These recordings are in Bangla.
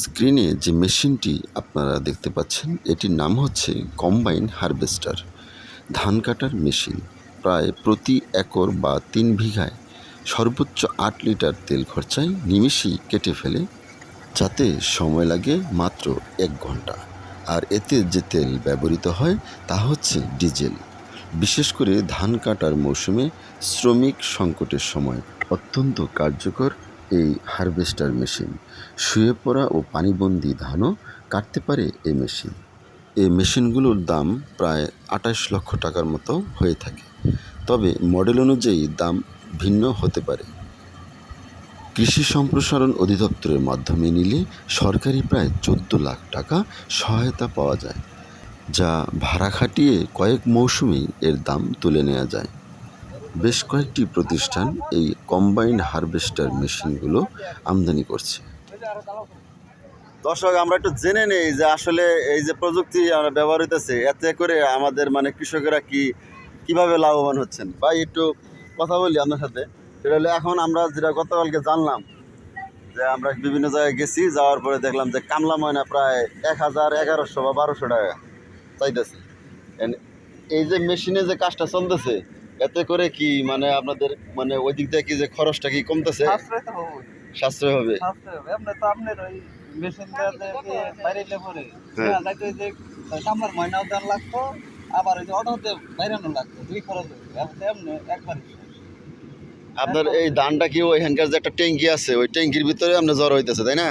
স্ক্রিনে যে মেশিনটি আপনারা দেখতে পাচ্ছেন, এটির নাম হচ্ছে কম্বাইন হারভেস্টার। ধান কাটার মেশিন প্রায় প্রতি একর বা তিন বিঘায় সর্বোচ্চ আট লিটার তেল খরচায় নিমেষেই কেটে ফেলে, যাতে সময় লাগে মাত্র এক ঘণ্টা। আর এতে যে তেল ব্যবহৃত হয়, তা হচ্ছে ডিজেল। বিশেষ করে ধান কাটার মৌসুমে শ্রমিক সংকটের সময় অত্যন্ত কার্যকর এই হারভেস্টার মেশিন। শুয়ে পড়া ও পানিবন্দি ধানও কাটতে পারে এই মেশিন। এই মেশিনগুলোর দাম প্রায় আঠাশ লক্ষ টাকার মতো হয়ে থাকে। তবে মডেল অনুযায়ী দাম ভিন্ন হতে পারে। কৃষি সম্প্রসারণ অধিদপ্তরের মাধ্যমে নিলে সরকারি প্রায় চোদ্দ লাখ টাকা সহায়তা পাওয়া যায়, যা ভাড়া খাটিয়ে কয়েক মৌসুমেই এর দাম তুলে নেওয়া যায়। বেশ কয়েকটি প্রতিষ্ঠান এই কম্বাইন হারভেস্টার মেশিনগুলো আমদানি করছে। দর্শক, আমরা একটু জেনে নেই যে আসলে এই যে প্রযুক্তি আমরা ব্যবহার হইতেছে, এতে করে আমাদের মানে কৃষকেরা কি, কীভাবে লাভবান হচ্ছেন? ভাই, একটু কথা বলি আপনার সাথে। সেটা হলো এখন আমরা যেটা গতকালকে জানলাম, যে আমরা বিভিন্ন জায়গায় গেছি, যাওয়ার পরে দেখলাম যে কামলা ময়না প্রায় এক হাজার এগারোশো বা বারোশো টাকা চাইতেছে। এই যে মেশিনে যে কাজটা চলতেছে এতে করে কি মানে আপনাদের মানে ওই দিক থেকে কি যে খরচটা কি কমতেছে সাশ্রয় হবে হ্যাঁ। আবার ওই যে অটোতে বাইরানো লাগতো দুই খরচ হইতো এখন তো এমনি একবারই আপনার এই ধানটা কি ওইখানকার যে একটা ট্যাঙ্কি আছে ওই ট্যাঙ্কির ভিতরে আপনার জ্বর হইতেছে তাই না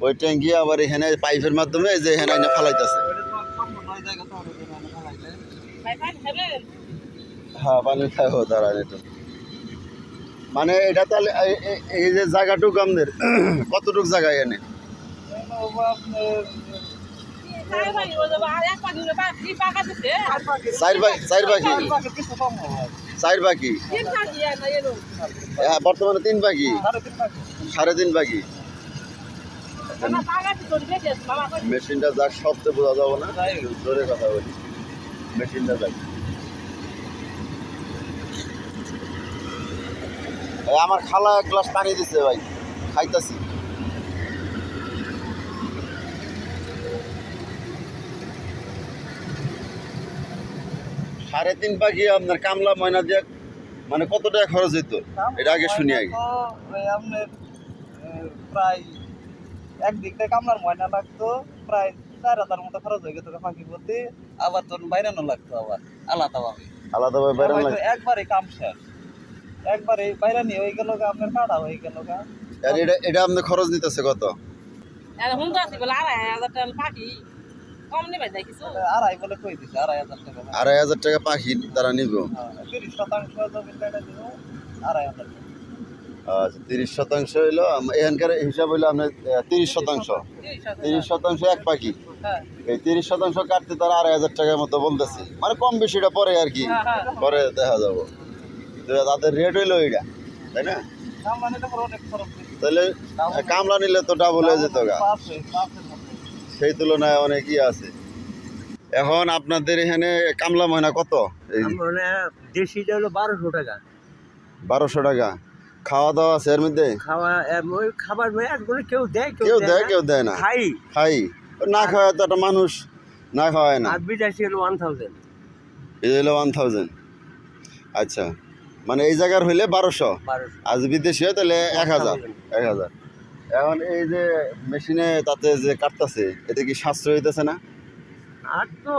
ওই ট্যাঙ্কি আবার এখানে পাইপের মাধ্যমে যে এখানে ফালাইতেছে হ্যাঁ পানি খাব দাঁড়ান একটু মানে এটা তাহলে এই- যে জায়গাটুকু আমাদের, কতটুকু জায়গায় এনে চার হ্যাঁ বর্তমানে তিন বাকি? সাড়ে তিন বাকি? মেশিনটা যাক শব্দে বোঝা যাব না, জোরে কথা বলি। মেশিনটা যাক। আমার খালা এক গ্লাস পানি দিছে ভাই খাইতাছি। সাড়ে তিন পাখি আপনার কামলা ময়না দিয়ে মানে কত টাকা খরচ হইতো? এটা আগে শুনি আগে। প্রায় একদিক থেকে কামলার ময়না লাগতো প্রায় চার হাজার মতো খরচ হয়ে গেছে ফাঁকি প্রতি আবার তোর বাইরানো লাগতো আবার আলাদাভাবে। আলাদাভাবে একবারে কাম শেষ। একবারে বাইরানি হয়ে গেল গা আপনার কাটা হয়ে গেল গা। আর এটা এটা আপনার খরচ নিতেছে কত? তাহলে আড়াই বলে কই দিছে? আড়াই হাজার টাকা আড়াই হাজার টাকা পাখি তারা নিব। হ্যাঁ, তিরিশ শতাংশ কেটে দিব আড়াই হাজার টাকা। আচ্ছা তিরিশ শতাংশ হইল এখানকার হিসাব হইল আপনার তিরিশ শতাংশ। তিরিশ শতাংশ। এক পাখি। হ্যাঁ। এই তিরিশ শতাংশ কাটতে তারা আড়াই হাজার টাকার মতো বলতেছে। মানে কম বেশিটা পরে আর কি। পরে দেখা যাব। তো তাদের রেট হইল এইটা তাই না। তাহলে কামলা নিলে তো ডাবল হয়ে যেত গা। সেই তুলনায় অনেকই আছে। এখন আপনাদের এখানে কামলা ময়না কত? এই দেশিটা হলো বারোশো টাকা। বারোশো টাকা। খাওয়া দাওয়া আছে এর মধ্যে? খাওয়া ওই খাবার কেউ দেয় কেউ দেয়। কেউ দেয় না। খাই। খাই। না খাওয়া তো একটা মানুষ না খাওয়ায় না। বিদেশি হলো ওয়ান থাউজেন্ড এই হলো ওয়ান থাউজেন্ড আচ্ছা। মানে এই জায়গার হইলে বারোশো। আর যদি বিদেশি হয় তাহলে এক হাজার এক হাজার। এখন এই যে মেশিনে তাতে যে কাটতেছে এতে কি সাশ্রয় হইতেছে না? আর তো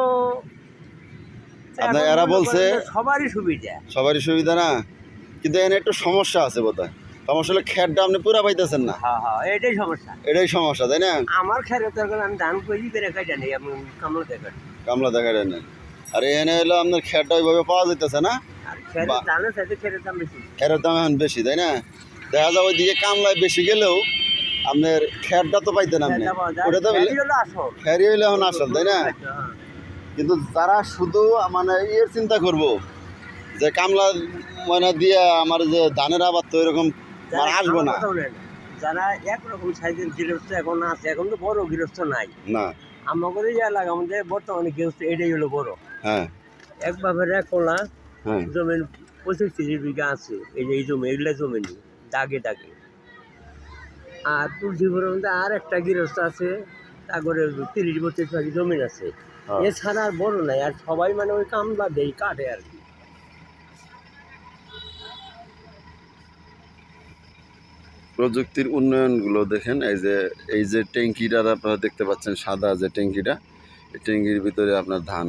আপনার এরা বলছে সবারই সুবিধা। সবারই সুবিধা না কিন্তু এখানে একটু সমস্যা আছে বোধহয়। সমস্যা হলো খ্যাটটা আপনি পুরা পাইতেছেন না। হ্যাঁ হ্যাঁ এটাই সমস্যা। এটাই সমস্যা তাই না? আমার খেরে তখন আমি ধান করি বেড়ে খাই জানি কামলা না আর এখানে হলো আপনার খ্যাটটা ওইভাবে পাওয়া যাইতেছে না আর খেরে বা- ধানের সাথে খেরে দাম এখন বেশি তাই না? দেখা যায় ওইদিকে কামলায় বেশি গেলেও আপনার খ্যাটটা তো পাইতেন আপনি। খেরটা ওটা তো আসল। হইলে এখন আসল তাই না? হ্যাঁ। কিন্তু যারা শুধু মানে ইয়ের চিন্তা করব যে কামলা মানে দিয়ে আমার যে ধানের আবাদ তো এরকম মানে আসব না। যারা একরকম সাইজের গৃহস্থ এখন আছে এখন তো বড় গৃহস্থ নাই। না। আমাদের লাগে আমাদের বর্তমানে গৃহস্থ এটাই হলো বড়। হ্যাঁ। এক বাপের এক কলা জমিন পঁচিশ তিরিশ বিঘা আছে। এই যে এই জমি এগুলা জমি নেই দাগে দাগে। আর তুলসীপুরের মধ্যে আর একটা গৃহস্থ আছে তারপরে তিরিশ বত্রিশ ভাগ জমিন আছে। হ্যাঁ। এছাড়া আর বড় নাই আর সবাই মানে ওই কামলা দেই কাটে আর কি। প্রযুক্তির উন্নয়নগুলো দেখেন এই যে এই যে ট্যাঙ্কিটা আপনারা দেখতে পাচ্ছেন সাদা যে ট্যাঙ্কিটা এই ট্যাঙ্কির ভিতরে আপনার ধান।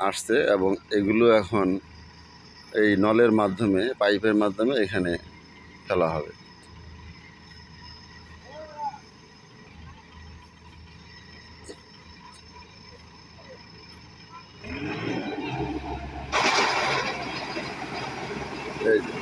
আসছে এবং এগুলো এখন এই নলের মাধ্যমে পাইপের মাধ্যমে এখানে ফেলা হবে এই যে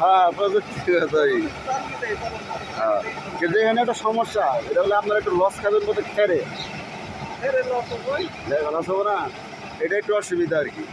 হ্যাঁ প্রযুক্তিগতই হ্যাঁ কিন্তু এখানে একটা সমস্যা, এটা হলে আপনার একটু লস খাবেন বলতে খেরে না, এটা একটু অসুবিধা আর কি।